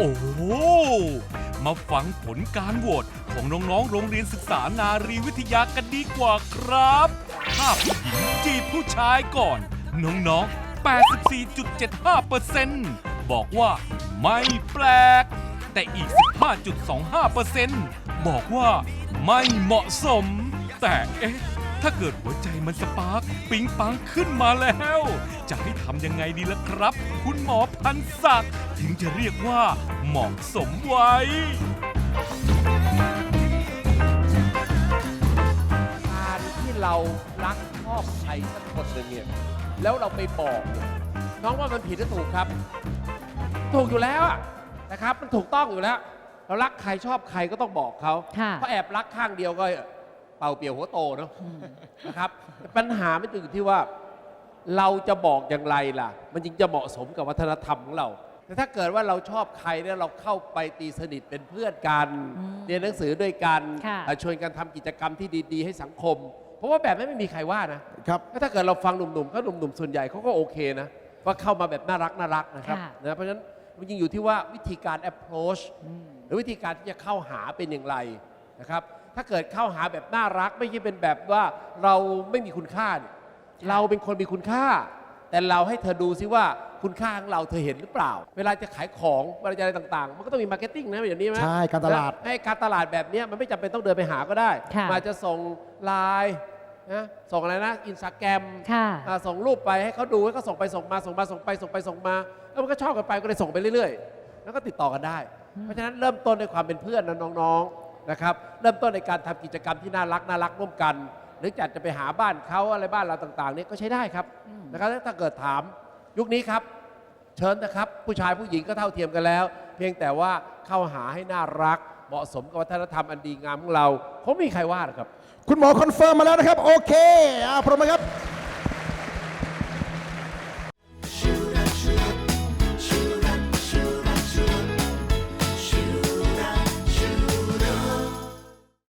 โอ้โหมาฟังผลการโหวตของน้องๆ โรงเรียนศึกษานารีวิทยากันดีกว่าครับถ้าผู้หญิงจีบผู้ชายก่อน น้องๆ 84.75%บอกว่าไม่แปลก แต่อีก 15.25%บอกว่าไม่เหมาะสม แต่เอ๊ะ ถ้าเกิดหัวใจมันสปาร์กปิงปังขึ้นมาแล้ว จะให้ทำยังไงดีล่ะครับ คุณหมอพันศักดิ์ถึงจะเรียกว่าเหมาะสมไว้การที่เรารักชอบใครสักคนหนึ่งเนี่ยแล้วเราไปบอกเนี่ยน้องว่ามันผิดหรือถูกครับ ถูกอยู่แล้วอะนะครับ มันถูกต้องอยู่แล้ว เรารักใครชอบใครก็ต้องบอกเขาค่ะ เพราะแอบรักข้างเดียวก็ เป่าเปี่ยวหัวโตเนาะนะครับแต่ปัญหาไม่อยู่ที่ว่าเราจะบอกอย่างไรล่ะ มันจึงจะเหมาะสมกับวัฒนธรรมของเรา แต่ถ้าเกิดว่าเราชอบใครเนี่ยเราเข้าไปตีสนิทเป็นเพื่อนกันอืมเรียนหนังสือด้วยกันค่ะเอ่อชวนกันทำกิจกรรมที่ดี ๆ ให้สังคม เพราะว่าแบบนั้นไม่มีใครว่านะครับถ้าเกิดเราฟังหนุ่มๆก็หนุ่มๆส่วนใหญ่เขาก็โอเคนะว่าเข้ามาแบบน่ารักน่ารักนะครับค่ะนะเพราะฉะนั้นมันยิงอยู่ที่ว่าวิธีการ approach หรือวิธีการที่จะเข้าหาเป็นอย่างไรนะครับ ถ้าเกิดเข้าหาแบบน่ารัก ไม่ใช่เป็นแบบว่าเราไม่มีคุณค่าเนี่ยเราเป็นคนมีคุณค่า แต่เราให้เธอดูซิว่าคุณค่าของเราเธอเห็นหรือเปล่า เวลาจะขายของเวลาจะอะไรต่างๆ มันก็ต้องมีมาร์เก็ตติ้งนะอย่างนี้ไหมใช่การตลาดนะให้การตลาดแบบเนี้ยมันไม่จำเป็นต้องเดินไปหาก็ได้ค่ะมาจะส่งไลน์นะส่งอะไรนะอินสตาแกรมค่ะ ส่งรูปไปให้เขาดูให้เขาส่งไปส่งมาส่งมาส่งไปส่งไปส่งมาแล้วมันก็ชอบกันไปก็เลยส่งไปเรื่อยๆ แล้วก็ติดต่อกันได้ เพราะฉะนั้นเริ่มต้นในความเป็นเพื่อนนะน้องๆ นะครับ เริ่มต้นในการทำกิจกรรมที่น่ารักน่ารักร่วมกัน หรือจัดจะไปหาบ้านเขาอะไรบ้านเราต่างๆเนี่ยก็ใช้ได้ครับนะครับถ้าเกิดถามยุคนี้ครับ เชิญนะครับ ผู้ชายผู้หญิงก็เท่าเทียมกันแล้ว เพียงแต่ว่าเข้าหาให้น่ารัก เหมาะสมกับวัฒนธรรมอันดีงามของเราคงไม่มีใครว่าหรอกครับ คุณหมอคอนเฟิร์มมาแล้วนะครับ โอเคอ่าพร้อมไหมครับ